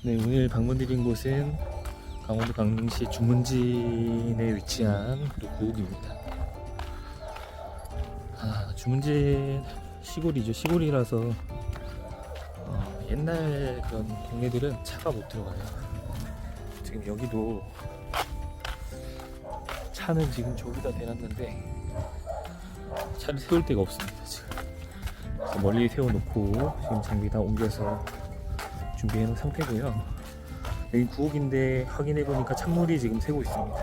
네, 오늘 방문드린 곳은 강원도 강릉시 주문진에 위치한 또 구옥입니다. 아, 주문진 시골이죠. 시골이라서 어, 옛날 그런 동네들은 차가 못 들어가요. 지금 여기도 차는 지금 저기다 대놨는데 차를 세울 데가 없습니다. 지금 멀리 세워놓고 지금 장비 다 옮겨서 준비해 놓은 상태고요. 여기 구옥인데 확인해 보니까 찬물이 지금 새고 있습니다.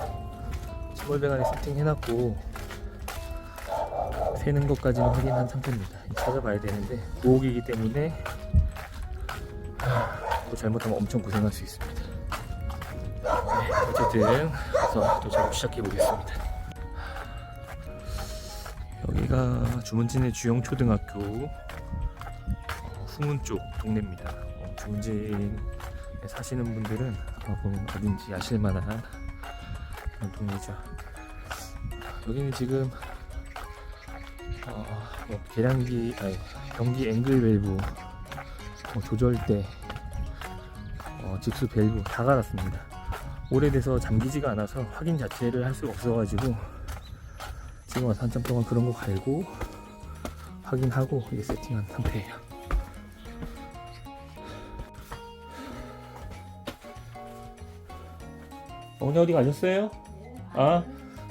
찬물 배관에 세팅해 놨고 새는 것까지는 확인한 상태입니다. 찾아봐야 되는데 구옥이기 때문에 하, 또 잘못하면 엄청 고생할 수 있습니다. 네, 어쨌든 그래서 또 작업 시작해 보겠습니다. 여기가 주문진의 주영초등학교 어, 후문 쪽 동네입니다. 어, 주문진에 사시는 분들은 보면 어딘지 아실 만한 그런 동네죠. 여기는 지금 어, 뭐 계량기, 아니, 변기 앵글 밸브, 뭐 조절대, 어, 직수 밸브 다 갈았습니다. 오래돼서 잠기지가 않아서 확인 자체를 할 수가 없어가지고 지금 와서 한참 동안 그런 거 갈고 확인하고 이게 세팅한 상태예요. 어머니 어디 가셨어요? 아,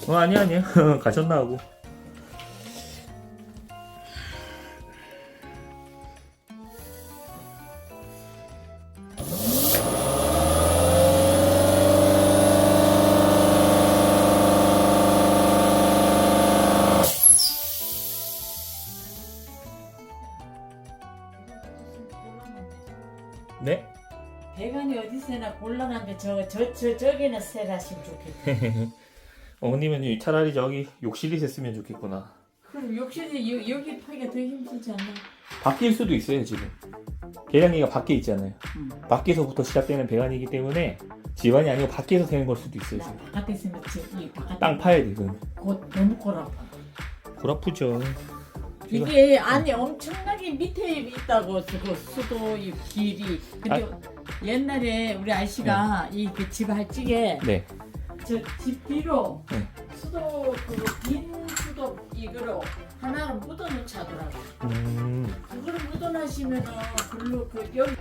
어 아니 아니요 가셨나 하고. 곤란한데 저, 저, 저, 저기는 세라시면 좋겠다. 어머님은 이 차라리 저기 욕실이 됐으면 좋겠구나. 그럼 욕실이 여, 여기 파기가 더 힘들지 않나? 바뀔 수도 있어요 지금. 계량기가 밖에 있잖아요. 응. 밖에서부터 시작되는 배관이기 때문에 집안이 아니고 밖에서 되는 걸 수도 있어요 나 지금. 바깥에 있으면 저, 이 바깥에 땅 파야 돼 그건. 곧 너무 골아파. 골 아프죠. 이게 안에 엄청나게 밑에 있다고 그 수도 이 길이. 근데 옛날에 우리 아저씨가 이그 집할 적에 네. 저집 뒤로 네. 수도 그긴 수도 이거로 하나를 묻어 놓지 하더라고. 음. 그거를 묻어놔시면은 글로 그 여기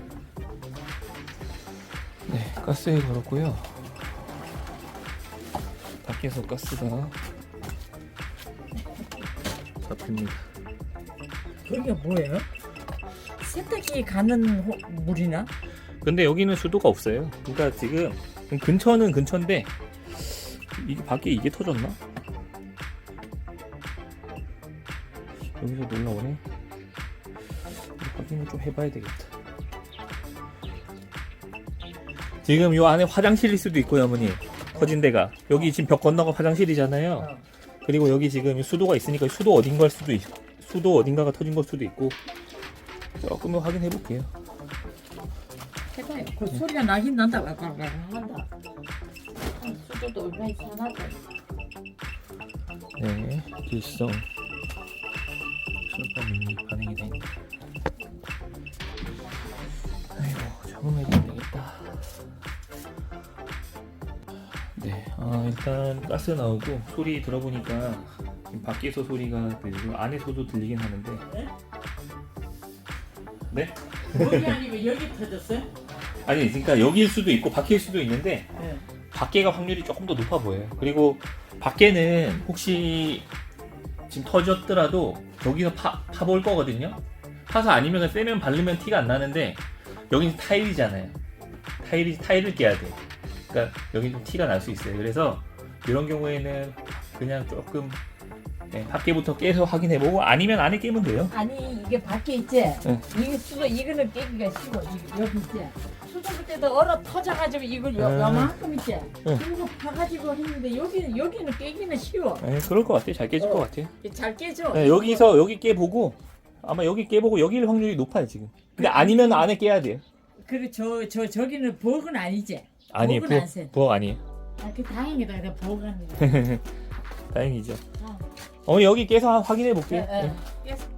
네, 가스에 걸었고요. 밖에서 가스가 잡힙니다. 그게 뭐예요? 세탁기 가는 호- 물이나? 근데 여기는 수도가 없어요. 그러니까 지금 근처는 근처인데 이게 밖에 이게 터졌나? 여기서 놀라오네. 확인을 좀 해봐야 되겠다. 지금 요 안에 화장실일 수도 있고요, 어머니. 터진 데가 여기 지금 벽 건너가 화장실이잖아요. 어. 그리고 여기 지금 수도가 있으니까 수도 어딘가일 수도 있, 수도 어딘가가 터진 걸 수도 있고 조금 확인해 볼게요. 그 소리가 나긴 난다. 아, 수도도 얼마나 이상하고. 네, 길성 술밤이 반응이 된. 아이고, 적응해야 되겠다. 네, 아, 일단 가스 나오고 소리 들어보니까 지금 밖에서 소리가 들리고 안에서도 들리긴 하는데. 네? 네? 여기 아니면 여기 터졌어요? 아니, 그러니까 여기일 수도 있고 밖일 수도 있는데 네. 밖에가 확률이 조금 더 높아 보여요. 그리고 밖에는 혹시 지금 터졌더라도 여기서 파, 파볼 거거든요. 파서 아니면 세면 바르면 티가 안 나는데 여기는 타일이잖아요. 타일이 타일을 깨야 돼. 그러니까 여기 좀 티가 날 수 있어요. 그래서 이런 경우에는 그냥 조금 네, 밖에부터 깨서 확인해보고 아니면 안에 깨면 돼요. 아니 이게 밖에 있지. 응. 이게 수도 이거는 깨기가 쉬워. 이거 여기 있지. 수도 그때도 얼어 터져가지고 이걸 요, 응. 요만큼 있지. 응. 그리고 파가지고 했는데 여기는 여기는 깨기는 쉬워. 네, 그럴 것 같아요. 잘 깨질 것 같아요. 잘 깨져. 네, 여기서 여기 깨보고 아마 여기 깨보고 여기일 확률이 높아요 지금. 근데 아니면 안에 깨야 돼요. 그리고 저, 저, 저기는 부엌은 아니지? 아니에요. 부엌, 안 세. 부엌 아니에요. 아, 그 다행이다. 그래, 부엌 아니라. 다행이죠. 어. 어 여기 깨서 확인해 볼게요. 예, 네. 예. 깨서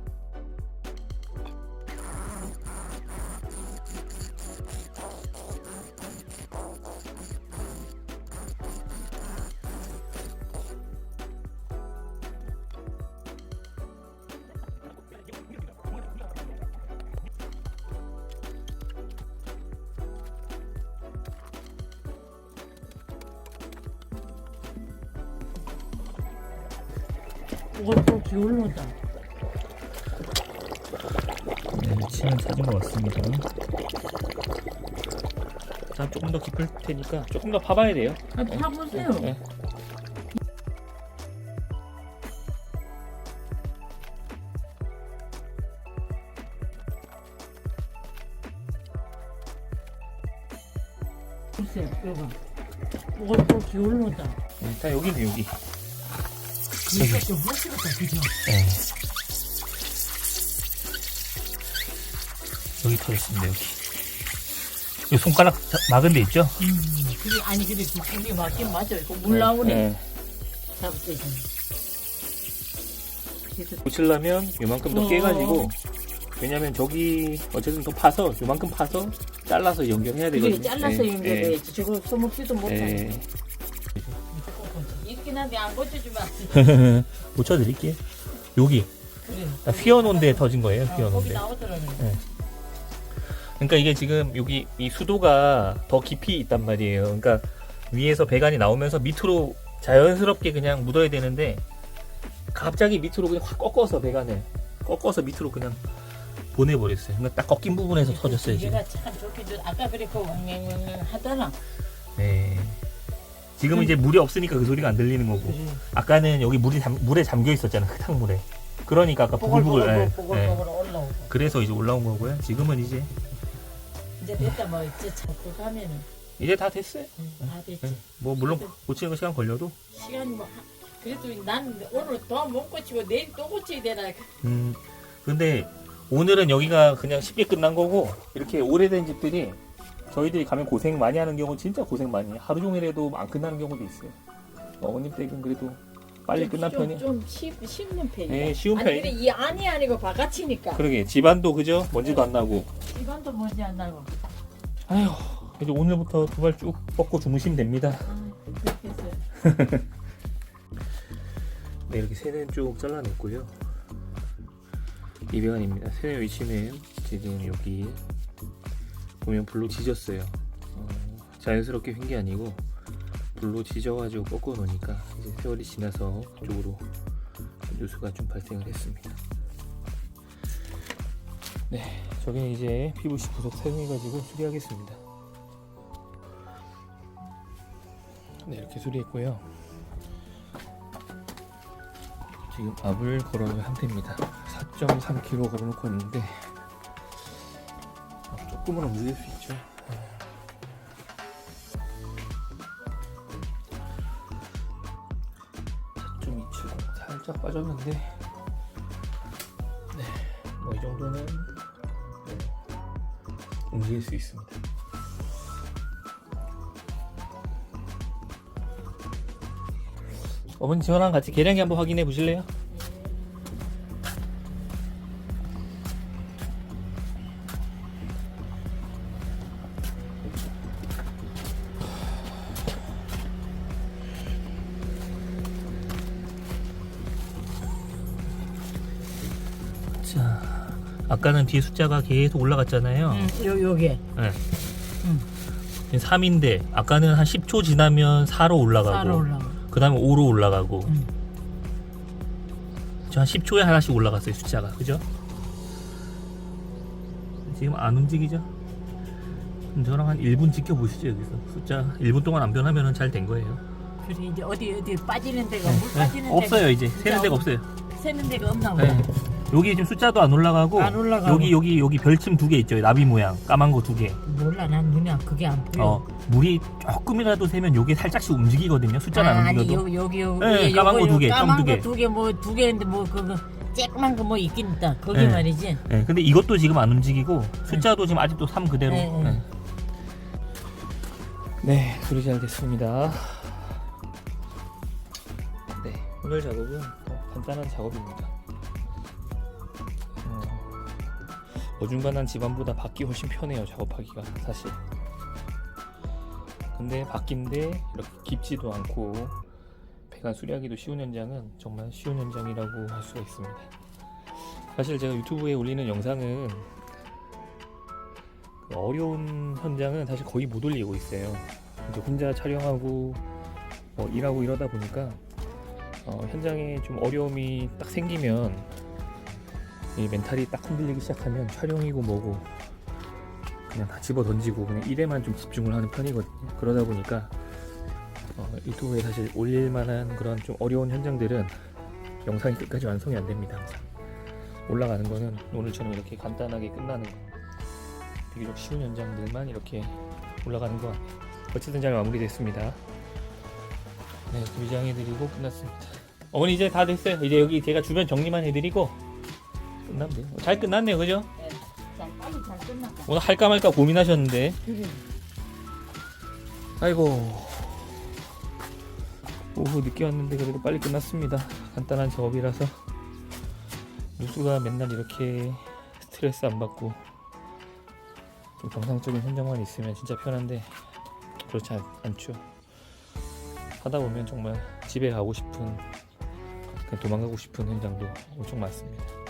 또 기울는다. 네, 위치는 찾은 것 같습니다. 자, 조금 더 깊을 테니까 조금 더 파봐야 돼요. 아, 파보세요. 네. 보세요. 뭐가 또 기울는다. 일단 여기는 여기. 멋있겠다, 그죠? 네. 여기 터졌습니다, 여기. 이 손가락 자- 막은 데 있죠? 음, 그게 아니 근데 그 꿈이 맞긴 맞아. 이거 물 나오네. 네. 잡을 때 좀. 그래서 고치려면 요만큼 더 어. 깨가지고 왜냐면 저기 어쨌든 더 파서 요만큼 파서 잘라서 연결해야 그게 되거든요. 잘라서 네, 연결해야지. 저거 네. 못하네. 네. 있긴 한데 안 고쳐주면 고쳐드릴게요. 여기 그래. 휘어놓은 데 터진 거예요. 어, 거기 휘어놓은 데. 나오더라고요. 그러니까 이게 지금 여기 이 수도가 더 깊이 있단 말이에요. 그러니까 위에서 배관이 나오면서 밑으로 자연스럽게 그냥 묻어야 되는데 갑자기 밑으로 그냥 확 꺾어서 배관을 꺾어서 밑으로 그냥 보내버렸어요. 그러니까 딱 꺾인 부분에서 터졌어요 지금. 참 좋긴 좋. 아까 그랬고 왕냥왕냥 하더라. 네. 지금 은 이제 물이 없으니까 그 소리가 안 들리는 거고 그래. 아까는 여기 물이 잠- 물에 잠겨 있었잖아 흙탕물에. 그러니까 아까 부글부글. 예, 예. 보글보글 올라오고. 그래서 이제 올라온 거고요. 지금은 이제 이제 됐다 뭐 이제 찾고 가면은 이제 다 됐어요. 응, 다 됐지. 예. 뭐 물론 고치는 거 시간 걸려도 시간이 뭐 하- 그래도 난 오늘 더 못 고치고 내일 또 고쳐야 되나. 음, 근데 오늘은 여기가 그냥 쉽게 끝난 거고 이렇게 오래된 집들이 저희들이 가면 고생 많이 하는 경우 진짜 고생 많이 해요. 하루 종일 해도 안 끝나는 경우도 있어요. 어머님 댁은 그래도 빨리 끝난 좀, 편이. 좀 쉽, 쉽는 편이야. 예, 쉬운 아니. 근데 이 안이 아니고 바깥이니까. 그러게 집안도 그죠? 먼지도 안 나고. 이건도 뭔지 안 나고. 아휴, 이제 오늘부터 두 발 쭉 뻗고 주무시면 됩니다. 아, 그렇게 해서 네, 이렇게 세는 쭉 잘라냈고요. 이 배관입니다. 세는 위치는 지금 여기 보면 불로 지졌어요. 어, 자연스럽게 휜게 아니고 불로 지져가지고 꺾어 놓으니까 이제 세월이 지나서 이쪽으로 누수가 좀 발생을 했습니다. 네, 저기는 이제 PVC 부속 사용해가지고 수리하겠습니다. 네, 이렇게 수리했고요. 지금 압을 걸어놓은 상태입니다. 4.3kg 걸어놓고 있는데 아, 조금은 움직일 수 있죠. 좀 미치고 살짝 빠졌는데 네, 뭐 이 정도는 네, 움직일 수 있습니다. 어머니 저랑 같이 계량기 한번 확인해 보실래요? 자, 아까는 뒤에 숫자가 계속 올라갔잖아요. 응, 요 요게 네. 응. 3인데 아까는 한 10초 지나면 4로 올라가고 따로 올라가. 그 다음에 5로 올라가고 응. 저한 10초에 하나씩 올라갔어요 숫자가 그죠? 지금 안 움직이죠? 저랑 한 1분 지켜보시죠 여기서 숫자 1분 동안 안 변하면 잘 된 거예요 그래 이제 어디 어디 빠지는 데가 네, 물 네, 빠지는 데가 없어요 이제 세는 데가 없- 없어요 새는 데가 없나 보다. 네. 여기 지금 숫자도 안 올라가고, 안 올라가고. 여기 여기 여기 별침 두 개 있죠 나비 모양 까만 거 두 개 몰라 난 눈에 안- 그게 안 보여. 어, 물이 조금이라도 새면 요게 살짝씩 움직이거든요 숫자는 안 아, 아니 움직여도 여기 여기 여기 네, 요거, 까만 거 요거 두 개, 점 까만 두 개. 거두개 뭐 두 개인데 뭐 그거 쬐끄만 거 뭐 있긴 있다. 거기 네. 말이지. 네, 근데 이것도 지금 안 움직이고 숫자도 지금 아직도 3 그대로. 네, 네. 네. 네, 수리 잘 됐습니다. 네, 오늘 작업은 어, 간단한 작업입니다. 어중간한 집안보다 밖이 훨씬 편해요 작업하기가 사실. 근데 밖인데 이렇게 깊지도 않고 배관 수리하기도 쉬운 현장은 정말 쉬운 현장이라고 할 수가 있습니다. 사실 제가 유튜브에 올리는 영상은 그 어려운 현장은 사실 거의 못 올리고 있어요. 이제 혼자 촬영하고 뭐 일하고 이러다 보니까 어, 현장에 좀 어려움이 딱 생기면 이 멘탈이 딱 흔들리기 시작하면 촬영이고 뭐고 그냥 다 집어 던지고 그냥 일에만 좀 집중을 하는 편이거든요. 그러다 보니까 어, 유튜브에 사실 올릴 만한 그런 좀 어려운 현장들은 영상이 끝까지 완성이 안 됩니다. 항상 올라가는 거는 오늘처럼 이렇게 간단하게 끝나는 거 비교적 쉬운 현장들만 이렇게 올라가는 거. 어쨌든 잘 마무리됐습니다. 네, 위장해드리고 끝났습니다. 어머니 이제 다 됐어요. 이제 여기 제가 주변 정리만 해드리고 끝나면 돼요. 잘 끝났네요, 그죠? 네. 자, 빨리 잘 끝났다. 오늘 할까 말까 고민하셨는데 그래. 아이고 오후 늦게 왔는데 그래도 빨리 끝났습니다 간단한 작업이라서 누수가 맨날 이렇게 스트레스 안 받고 좀 정상적인 현장만 있으면 진짜 편한데 그렇지 않, 않죠 하다 보면 정말 집에 가고 싶은 도망가고 싶은 현장도 엄청 많습니다